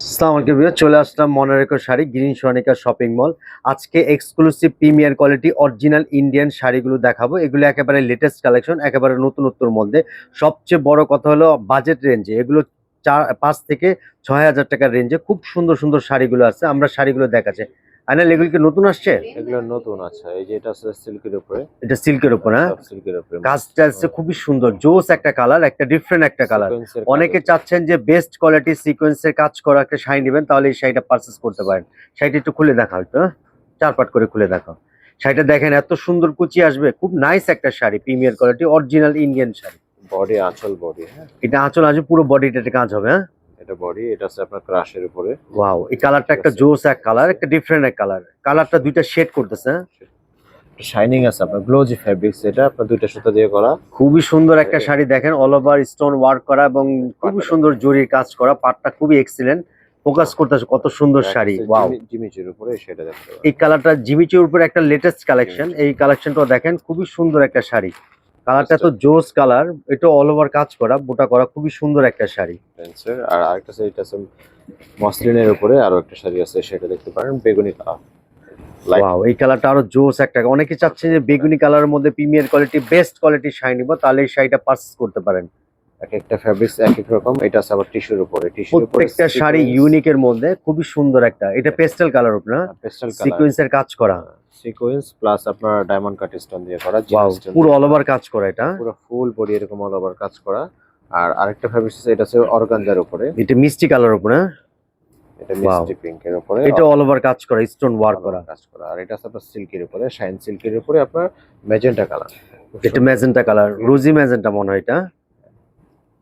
আসসালামু আলাইকুম চলে আসলাম মনোরেকো শাড়ি, গ্রিন সোনিকার শপিং মল। আজকে exclusive premier quality original Indian শাড়িগুলো দেখাবো। এগুলো একেবারে লেটেস্ট কালেকশন একেবারে নতুনত্বর মধ্যে। সবচেয়ে বড় কথা হলো বাজেট রেঞ্জে এগুলো চার, পাঁচ থেকে ছয় হাজার টাকার রেঞ্জে খুব সুন্দর সুন্দর শাড়িগুলো আছে, আমরা শাড়িগুলো দেখাচ্ছি। আইনাল এগুলো কি নতুন আসছে? এগুলো নতুন আছে। এই যে এটা সিল্কের উপরে। এটা সিল্কের উপর হ্যাঁ? সিল্কের উপরে। কাজটা আছে খুবই সুন্দর জোস একটা কালার একটা ডিফারেন্ট একটা কালার। অনেকে চাচ্ছেন যে বেস্ট কোয়ালিটি সিকোয়েন্সের কাজ করা একটা শাড়ি নেবেন তাহলে এই শাড়িটা পারচেস করতে পারেন। শাড়িটা একটু খুলে দেখা একটু হ্যাঁ? চার পাট করে খুলে দেখাও। শাড়িটা দেখেন এত সুন্দর কুচি আসবে। খুব নাইস একটা sari premier quality original Indian sari. Body আঁচল বডি হ্যাঁ। এটা আঁচল আসবে পুরো বডিটাতে কাজ হবে হ্যাঁ? এটা বডি এটা আছে আপনার ক্রাশের উপরে। ওয়াও এই কালারটা একটা জোস এক কালার একটা ডিফারেন্ট এক কালার কালারটা দুইটা শেড করতেছে হ্যাঁ? শাইনিং আছে আপনার গ্লোজি ফেব্রিক্স এটা আপনার দুইটা সুতা দিয়ে করা। খুবই সুন্দর একটা শাড়ি দেখেন অল ওভার স্টোন ওয়ার্ক করা এবং খুবই সুন্দর জরির কাজ করা পাটটা খুবই এক্সিলেন্ট ফোকাস করতেছে কত সুন্দর শাড়ি ওয়াও জিমিচির উপরে সেটা দেখতে এই কালারটা জিমিচির উপরে একটা লেটেস্ট কালেকশন এই কালেকশনটা দেখেন খুবই সুন্দর একটা শাড়ি। কালারটা তো জোস কালার এটা অল ওভার কাজ করা বুটা করা খুবই সুন্দর একটা শাড়ি। আর আরেকটা এটা আছে মসলিনের উপরে আরও একটা শাড়ি আছে সেটা দেখতে পারেন বেগুনি কালার. ওয়াও এই কালারটা আরও জোস একটা অনেকে চাচ্ছে যে বেগুনি কালারের মধ্যে প্রিমিয়ার কোয়ালিটি বেস্ট কোয়ালিটির শাড়ি নিব তাহলে এই শাড়িটা পারচেস করতে পারেন। এক একটা ফেব্রিক্স এক এক রকম এটা আছে আবার টিস্যুর উপরে টিস্যুর উপরে প্রত্যেকটা শাড়ি ইউনিকের মধ্যে খুবই সুন্দর একটা এটা পেস্টেল কালার উপর না পেস্টাল কালার। সিকোয়েন্সের কাজ করা। সিকোয়েন্স প্লাস আপনার ডায়মন্ড কাট স্টোন দিয়ে করা পুরো অল ওভার কাজ করা এটা? পুরো ফুল বডি এরকম অল ওভার কাজ করা। আর আরেকটা ফেব্রিক আছে এটা আছে অর্গানজার উপরে। এটা মিষ্টি কালার উপরে না এটা Wow. পিঙ্ক এর উপরে। এটা অল ওভার কাজ করা স্টোন ওয়ার্ক করা। কাজ করা। আর এটা আছে আপনার সিল্কের উপরে শাইন সিল্কের উপরে আপনার ম্যাজেন্টা কালার এটা ম্যাজেন্টা কালার রোজি ম্যাজেন্টা মনে হয় এটা।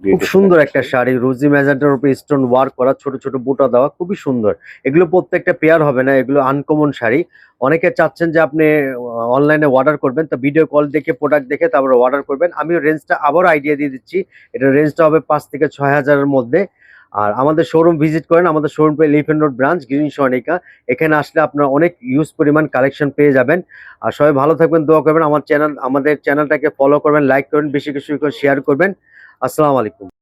খুব সুন্দর একটা শাড়ি রোজি ম্যাজেন্টার উপরে স্টোন ওয়ার্ক করা ছোট ছোট বুটা দেওয়া খুবই সুন্দর। এগুলো প্রত্যেকটা পেয়ার হবে না এগুলো আনকমন শাড়ি। অনেকে চাচ্ছেন যে আপনি অনলাইনে অর্ডার করবেন তো ভিডিও কল দেখে প্রোডাক্ট দেখে তারপর অর্ডার করবেন। আমি রেঞ্জটা আবার আইডিয়া দিয়ে দিচ্ছি। এটা রেঞ্জটা হবে পাঁচ থেকে ছয় হাজারের মধ্যে। আর আমাদের শোরুম ভিজিট করেন, আমাদের শোরুম পে লিফেন রোড ব্রাঞ্চ গ্রিন সনিকা এখানে আসলে আপনারা অনেক ইউজ পরিমাণ কালেকশন পেয়ে যাবেন। আর সবাই ভালো থাকবেন, দোয়া করবেন। আমার চ্যানেল আমাদের চ্যানেলটাকে ফলো করবেন লাইক করবেন, বেশি কিছু শেয়ার করবেন। আসসালামু আলাইকুম।